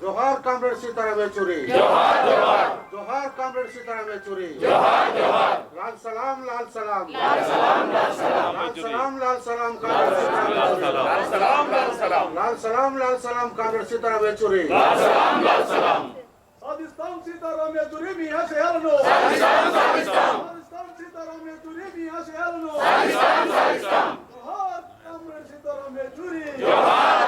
जोहार कामरेड सीताराम येचुरी। जोहार जोहार। जोहार कामरेड सीताराम येचुरी। जोहार जोहार। लाल सलाम लाल सलाम। लाल सलाम लाल सलाम। लाल सलाम लाल सलाम कामरेड सीताराम लाल सलाम। लाल सलाम लाल सलाम। लाल सलाम कामरेड सीताराम येचुरी। लाल सलाम लाल सलाम। पाकिस्तान सीताराम येचुरी मियाँ शहर नो। पाकिस्तान पाकिस्तान पाकिस्तान सीताराम येचुरी मियाँ शहर नो। पाकिस्तान पाकिस्तान जोहार कामरेड सीताराम येचुरी। जोहार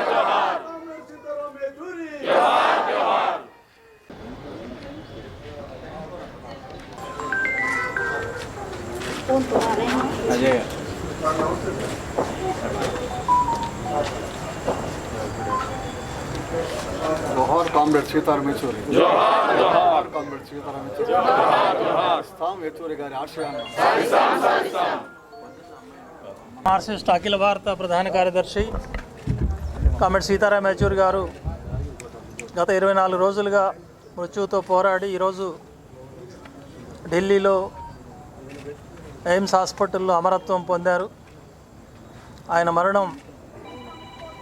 సీతారాం యేచూరి మార్క్సిస్ట్ అఖిల భారత ప్రధాన కార్యదర్శి కామెడ్ సీతారాం యేచూరి గారు గత ఇరవై నాలుగు రోజులుగా మృత్యువుతో పోరాడి ఈరోజు ఢిల్లీలో ఎయిమ్స్ హాస్పిటల్లో అమరత్వం పొందారు. ఆయన మరణం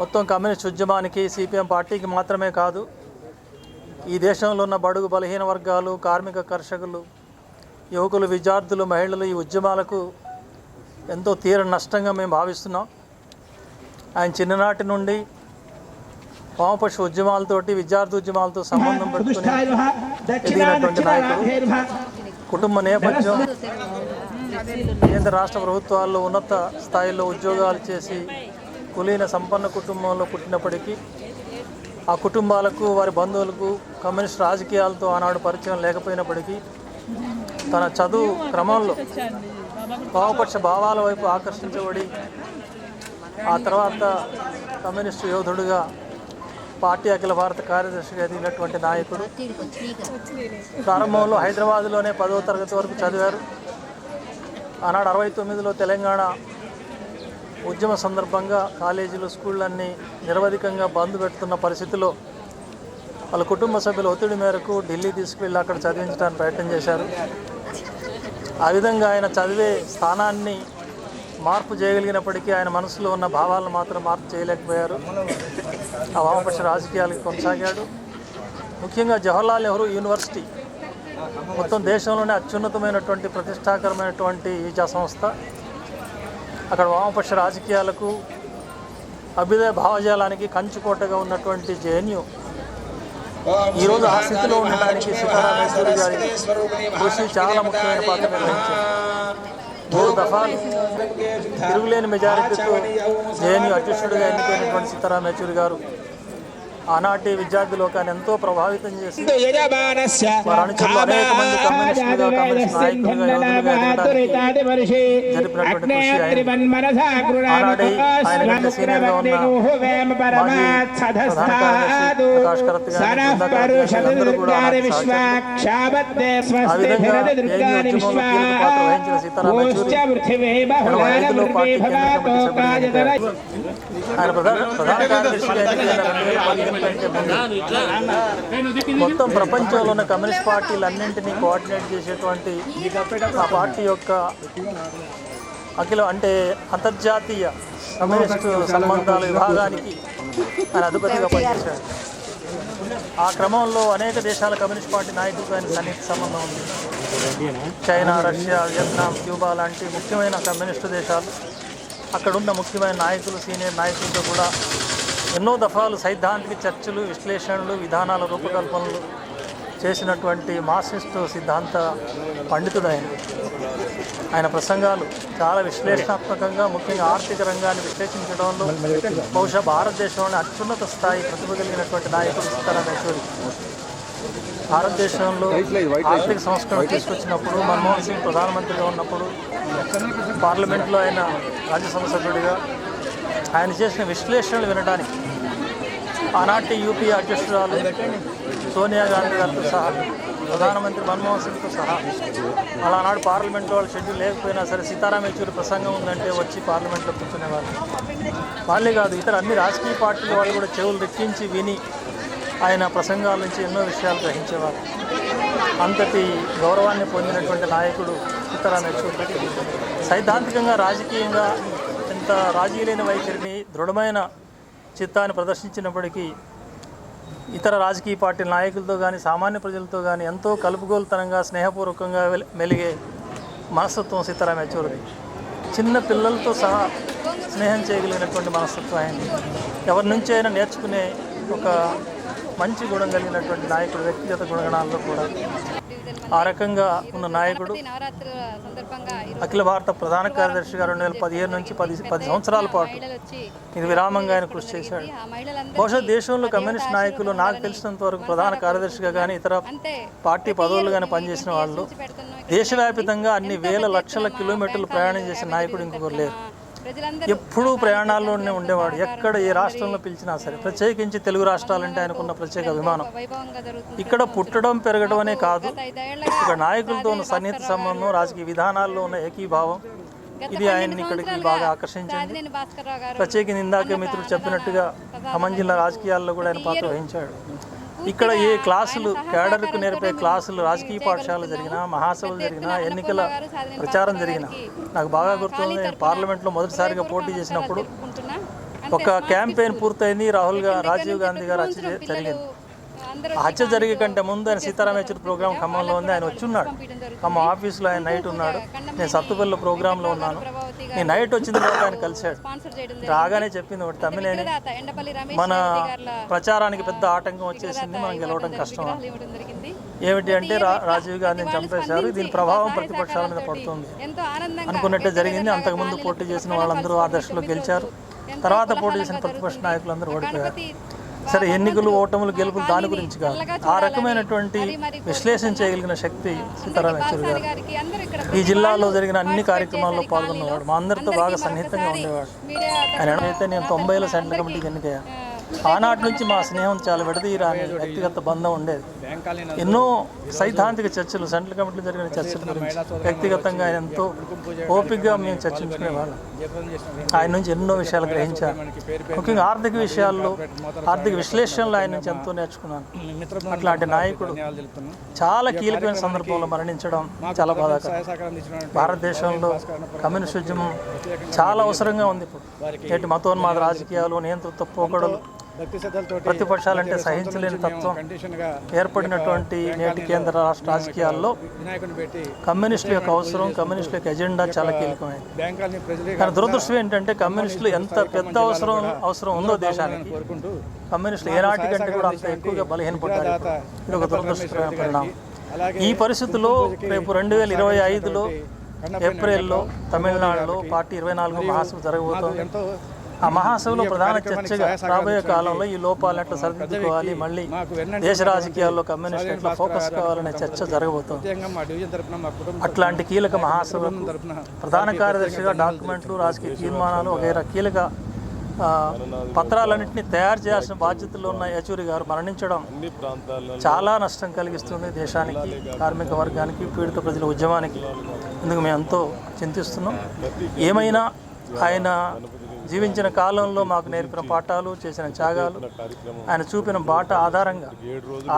మొత్తం కమ్యూనిస్ట్ ఉద్యమానికి సిపిఎం పార్టీకి మాత్రమే కాదు ఈ దేశంలో ఉన్న బడుగు బలహీన వర్గాలు కార్మిక కర్షకులు యువకులు విద్యార్థులు మహిళలు ఈ ఉద్యమాలకు ఎంతో తీర నష్టంగా మేము భావిస్తున్నాం. ఆయన చిన్ననాటి నుండి వామపక్ష ఉద్యమాలతోటి విద్యార్థి ఉద్యమాలతో సంబంధం పెట్టుకుని ఎదిగినటువంటి నాయకుడు. కుటుంబ నేపథ్యం కేంద్ర రాష్ట్ర ప్రభుత్వాల్లో ఉన్నత స్థాయిలో ఉద్యోగాలు చేసి కులీన సంపన్న కుటుంబంలో పుట్టినప్పటికీ ఆ కుటుంబాలకు వారి బంధువులకు కమ్యూనిస్ట్ రాజకీయాలతో ఆనాడు పరిచయం లేకపోయినప్పటికీ తన చదువు క్రమంలో భావపక్ష భావాల వైపు ఆకర్షించబడి ఆ తర్వాత కమ్యూనిస్టు యోధుడుగా పార్టీ అఖిల భారత కార్యదర్శిగా ఎదిగినటువంటి నాయకుడు. ప్రారంభంలో హైదరాబాద్లోనే పదవ తరగతి వరకు చదివారు. ఆనాడు అరవై తొమ్మిదిలో తెలంగాణ ఉద్యమ సందర్భంగా కాలేజీలు స్కూళ్ళన్నీ నిరవధికంగా బంద్ పెడుతున్న పరిస్థితిలో వాళ్ళ కుటుంబ సభ్యుల ఒత్తిడి మేరకు ఢిల్లీ తీసుకువెళ్ళి అక్కడ చదివించడానికి ప్రయత్నం చేశారు. ఆ విధంగా ఆయన చదివే స్థానాన్ని మార్పు చేయగలిగినప్పటికీ ఆయన మనసులో ఉన్న భావాలను మాత్రం మార్పు చేయలేకపోయారు. ఆ వామపక్ష రాజకీయాలకు కొనసాగాడు. ముఖ్యంగా జవహర్లాల్ నెహ్రూ యూనివర్సిటీ మొత్తం దేశంలోనే అత్యున్నతమైనటువంటి ప్రతిష్టాకరమైనటువంటి విద్యా సంస్థ. అక్కడ వామపక్ష రాజకీయాలకు అభ్యుదయ భావజాలానికి కంచుకోటగా ఉన్నటువంటి జేఎన్యూ ఈరోజు ఆ స్థితిలో ఉండడానికి సీతారామేశ్వరి గారి కృషి చాలా ముఖ్యమైన పాత్ర నిర్వహించింది మూడు దఫాలు తిరుగులేని మెజారిటీతో జేఎన్యూ అధ్యక్షుడిగా ఎన్నికైనటువంటి సీతారాం యేచూరి గారు ఆనాటి విద్యార్థి లోకాన్ని ఎంతో ప్రభావితం చేసి యజమానస్య వారి అనుచరులు అనేక మంది కమ్యూనిస్టులుగా, కమ్యూనిస్ట్ నాయకులుగా, యోధులుగా ఎదగడానికి జరిపినటువంటి కృషి ఆయన. ఆనాడే ఆయన కంటే సీనియర్గా ఉన్న మాజీ ప్రధాన కార్యదర్శి ప్రకాష్ కరత్ గారి, బృందా కరత్ గారి వీళ్ళందరూ కూడా ఆనాటి సహచరులు. ఆ విధంగా ఏఎన్యూ ఉద్యమంలో కీలక పాత్ర వహించిన సీతారాం యేచూరి ఎనభై ఐదులో పార్టీ కేంద్ర కమిటీ సభ్యులుగా ఎన్నికయ్యారు. ఆయన ప్రధాన ప్రధాన కార్యదర్శిగా ఎన్నికైన మొత్తం ప్రపంచంలో ఉన్న కమ్యూనిస్ట్ పార్టీలన్నింటినీ కోఆర్డినేట్ చేసేటువంటి ఆ పార్టీ యొక్క అఖిల అంటే అంతర్జాతీయ కమ్యూనిస్టు సంబంధాల విభాగానికి ఆయన అధిపతిగా పనిచేశారు. ఆ క్రమంలో అనేక దేశాల కమ్యూనిస్ట్ పార్టీ నాయకులతో ఆయన సన్నిహిత సంబంధం ఉంది. చైనా రష్యా వియత్నాం క్యూబా లాంటి ముఖ్యమైన కమ్యూనిస్టు దేశాలు. అక్కడున్న ముఖ్యమైన నాయకులు సీనియర్ నాయకులతో కూడా ఎన్నో దఫాలు సైద్ధాంతిక చర్చలు విశ్లేషణలు విధానాల రూపకల్పనలు చేసినటువంటి మార్క్సిస్టు సిద్ధాంత పండితుడు ఆయన ఆయన ప్రసంగాలు చాలా విశ్లేషణాత్మకంగా ముఖ్యంగా ఆర్థిక రంగాన్ని విశ్లేషించడంలో బహుశా భారతదేశంలోని అత్యున్నత స్థాయి ప్రతిభ కలిగినటువంటి నాయకుడు సీతారాం యచూరి భారతదేశంలో ఆర్థిక సంస్కరణ తీసుకొచ్చినప్పుడు మన్మోహన్ సింగ్ ప్రధానమంత్రిగా ఉన్నప్పుడు పార్లమెంట్లో ఆయన రాజ్యసభ సభ్యుడిగా ఆయన చేసిన విశ్లేషణలు వినడానికి ఆనాటి యూపీ అధ్యక్షురాలు సోనియా గాంధీ గారితో సహా ప్రధానమంత్రి మన్మోహన్ సింగ్తో సహా అలానాడు పార్లమెంట్లో వాళ్ళు షెడ్యూల్ లేకపోయినా సరే సీతారాం యెచూరి ప్రసంగం ఉందంటే వచ్చి పార్లమెంట్లో కూర్చునేవాళ్ళు. వాళ్ళే కాదు ఇతర అన్ని రాజకీయ పార్టీల వాళ్ళు కూడా చెవులు రెక్కించి విని ఆయన ప్రసంగాల నుంచి ఎన్నో విషయాలు గ్రహించేవారు. అంతటి గౌరవాన్ని పొందినటువంటి నాయకుడు సీతారాం యెచూరి సైద్ధాంతికంగా రాజకీయంగా అంత రాజీ లేని వైఖరిని దృఢమైన చిత్తాన్ని ప్రదర్శించినప్పటికీ ఇతర రాజకీయ పార్టీల నాయకులతో కానీ సామాన్య ప్రజలతో కానీ ఎంతో కలుపుగోలుతనంగా స్నేహపూర్వకంగా మెలిగే మనస్తత్వం సీతారాం యచూరిది చిన్న పిల్లలతో సహా స్నేహం చేయగలిగినటువంటి మనస్తత్వం అయింది ఎవరి నుంచి అయినా నేర్చుకునే ఒక మంచి గుణం కలిగినటువంటి నాయకుడు వ్యక్తిగత గుణగణాల్లో కూడా ఆ రకంగా ఉన్న నాయకుడు అఖిల భారత ప్రధాన కార్యదర్శిగా రెండు వేల పదిహేను నుంచి పది పది సంవత్సరాల పాటు ఇది విరామంగా ఆయన కృషి చేశాడు. బహుశా దేశంలో కమ్యూనిస్ట్ నాయకులు నాకు తెలిసినంత వరకు ప్రధాన కార్యదర్శిగా కానీ ఇతర పార్టీ పదవులు కానీ పనిచేసిన వాళ్ళు దేశవ్యాప్తంగా అన్ని వేల లక్షల కిలోమీటర్లు ప్రయాణం చేసిన నాయకుడు ఇంకొకరు లేరు. ఎప్పుడూ ప్రయాణాల్లోనే ఉండేవాడు. ఎక్కడ ఏ రాష్ట్రంలో పిలిచినా సరే ప్రత్యేకించి తెలుగు రాష్ట్రాలంటే ఆయనకున్న ప్రత్యేక అభిమానం. ఇక్కడ పుట్టడం పెరగడం అనే కాదు. ఇక్కడ నాయకులతో ఉన్న సన్నిహిత సంబంధం రాజకీయ విధానాల్లో ఉన్న ఏకీభావం ఇది ఆయన్ని ఇక్కడికి బాగా ఆకర్షించింది. ప్రత్యేకించి ఇందాకే మిత్రుడు చెప్పినట్టుగా ఖమ్మం జిల్లా రాజకీయాల్లో కూడా ఆయన పాత్ర వహించాడు. ఇక్కడ ఏ క్లాసులు కేడర్కు నేర్పే క్లాసులు రాజకీయ పాఠశాలలు జరిగినా మహాసభలు జరిగినా ఎన్నికల ప్రచారం జరిగినా. నాకు బాగా గుర్తుంది నేను పార్లమెంట్లో మొదటిసారిగా పోటీ చేసినప్పుడు ఒక క్యాంపెయిన్ పూర్తయింది రాహుల్గా రాజీవ్ గాంధీ గారు జరిగింది. హత్య జరిగే కంటే ముందు ఆయన సీతారాం యెచూరి ప్రోగ్రామ్ ఖమ్మంలో ఉంది. ఆయన వచ్చి ఉన్నాడు ఖమ్మం ఆఫీస్లో ఆయన నైట్ ఉన్నాడు. నేను సత్తుపల్లిలో ప్రోగ్రాంలో ఉన్నాను. నేను నైట్ వచ్చిన తర్వాత ఆయన కలిశాడు. రాగానే చెప్పింది ఒకటి తమ్మినేని మన ప్రచారానికి పెద్ద ఆటంకం వచ్చేసింది. మనం గెలవడం కష్టం. ఏమిటి అంటే రాజీవ్ గాంధీని చంపేశారు. దీని ప్రభావం ప్రతిపక్షాల మీద పడుతుంది. అనుకున్నట్టే జరిగింది. అంతకుముందు పోటీ చేసిన వాళ్ళందరూ ఆ దశలో గెలిచారు. తర్వాత పోటీ చేసిన ప్రతిపక్ష నాయకులందరూ ఓడిపోయారు. సరే ఎన్నికలు ఓటములు గెలుపులు దాని గురించి కాదు. ఆ రకమైనటువంటి విశ్లేషణ చేయగలిగిన శక్తి సీతారాం యెచూరి గారు ఈ జిల్లాలో జరిగిన అన్ని కార్యక్రమాల్లో పాల్గొన్నవాడు మా అందరితో బాగా సన్నిహితంగా ఉండేవాడు. ఆయన అయితే నేను తొంభైలో సెంట్రల్ కమిటీకి ఎన్నికయ్యా. ఆనాటి నుంచి మా స్నేహం చాలా విడదీయరాని వ్యక్తిగత బంధం ఉండేది. ఎన్నో సైద్ధాంతిక చర్చలు సెంట్రల్ కమిటీలో జరిగిన చర్చల గురించి వ్యక్తిగతంగా ఆయన ఎంతో ఓపికగా మేము చర్చించుకునేవాళ్ళం ఆయన నుంచి ఎన్నో విషయాలు గ్రహించాను ముఖ్యంగా ఆర్థిక విషయాల్లో ఆర్థిక విశ్లేషణలో ఆయన నుంచి ఎంతో నేర్చుకున్నాను. అట్లాంటి నాయకుడు చాలా కీలకమైన సందర్భంలో మరణించడం చాలా బాధాకరం. భారతదేశంలో కమ్యూనిస్ట్ ఉద్యమం చాలా అవసరంగా ఉంది ఇప్పుడు. నేటి మతోన్మాద రాజకీయాలు నియంతృత్వ పోకడలు ప్రతిపక్షాలంటే సహించలేని తత్వం ఏర్పడినటువంటి నేటి కేంద్ర రాష్ట్ర రాజకీయాల్లో కమ్యూనిస్టుల యొక్క అవసరం కమ్యూనిస్టుల యొక్క ఎజెండా చాలా కీలకమైంది కానీ దురదృష్టం ఏంటంటే కమ్యూనిస్టులు ఎంత పెద్ద అవసరం అవసరం ఉందో దేశానికి కమ్యూనిస్టులు ఏనాటి కంటే కూడా అంత ఎక్కువగా బలహీనపడ్డారు. ఇది ఒక దురదృష్టకరమైన పరిణామం ఈ పరిస్థితుల్లో రేపు రెండు వేల ఇరవై ఐదులో ఏప్రిల్లో తమిళనాడులో పార్టీ ఇరవై నాలుగు మహాసభ జరగబోతోంది. ఆ మహాసభలో ప్రధాన చర్చగా రాబోయే కాలంలో ఈ లోపాలను ఎట్లా సరిదిద్దుకోవాలి మళ్ళీ దేశ రాజకీయాల్లో కమ్యూనిస్ట్ ఎట్లా ఫోకస్ కావాలనే చర్చ జరగబోతోంది. అట్లాంటి కీలక మహాసభకు ప్రధాన కార్యదర్శిగా డాక్యుమెంట్లు రాజకీయ తీర్మానాలు వగైరా కీలక పత్రాలన్నింటినీ తయారు చేయాల్సిన బాధ్యతలు ఉన్న యచూరి గారు మరణించడం చాలా నష్టం కలిగిస్తుంది దేశానికి కార్మిక వర్గానికి పీడిత ప్రజల ఉద్యమానికి. ఇందుకు మేము ఎంతో చింతిస్తున్నాం. ఏమైనా ఆయన జీవించిన కాలంలో మాకు నేర్పిన పాఠాలు చేసిన త్యాగాలు ఆయన చూపిన బాట ఆధారంగా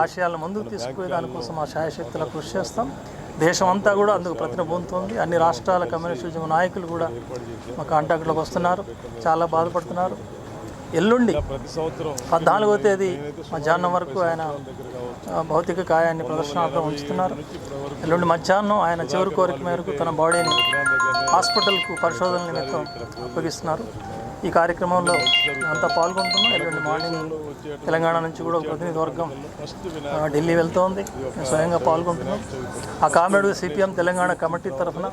ఆశయాలను ముందుకు తీసుకుపోయే దానికోసం మా శాయశక్తుల కృషి చేస్తాం. దేశం అంతా కూడా అందుకు ప్రతిన అన్ని రాష్ట్రాల కమ్యూనిస్ట్ ఉద్యమ నాయకులు కూడా మా కాంటాక్ట్లోకి వస్తున్నారు. చాలా బాధపడుతున్నారు. ఎల్లుండి పద్నాలుగో తేదీ మధ్యాహ్నం వరకు ఆయన భౌతిక కాయాన్ని ప్రదర్శనార్థం ఉంచుతున్నారు. ఎల్లుండి మధ్యాహ్నం ఆయన చివరి కోరిక మేరకు తన బాడీని హాస్పిటల్కు పరిశోధన నిమిత్తం అప్పగిస్తున్నారు ఈ కార్యక్రమంలో అంతా పాల్గొంటున్నాం. ఎల్లుండి మార్నింగ్ తెలంగాణ నుంచి కూడా ఒక వర్గం ఢిల్లీ వెళ్తోంది. స్వయంగా పాల్గొంటున్నాం. ఆ కామెడీ సిపిఎం తెలంగాణ కమిటీ తరఫున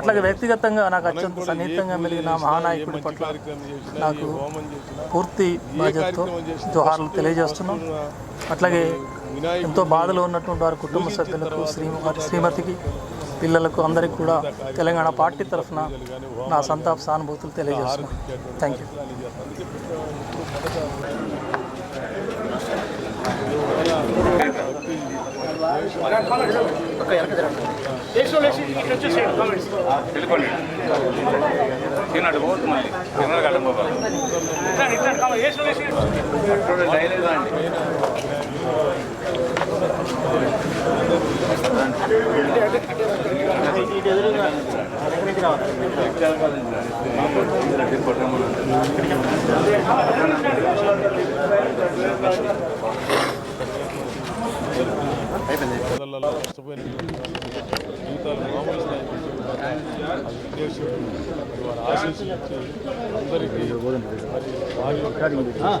అట్లాగే వ్యక్తిగతంగా నాకు అత్యంత సన్నిహితంగా మెలిగిన మహానాయకుడి పట్ల నాకు పూర్తి బాధ్యతతో జోహార్లు తెలియజేస్తున్నాం. అట్లాగే ఎంతో బాధలో ఉన్నటువంటి వారి కుటుంబ సభ్యులకు శ్రీ శ్రీమతికి పిల్లలకు అందరికీ కూడా తెలంగాణ పార్టీ తరఫున నా సంతాప సానుభూతులు తెలియజేస్తున్నాను. థ్యాంక్ యూ తిన్నాడు పోతుంది మళ్ళీ తిన్నాడు కట్టం పోవాలి డైలీ అండి. పిల్లలలో నష్టపోయిన జీవితాలు మామూలు స్థాయికి ఆ. విఘ్నేశ్వరుడు మరి వారి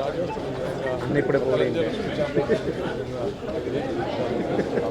ఆశీస్సులు ఇచ్చి అందరికీ మరి ఇప్పుడే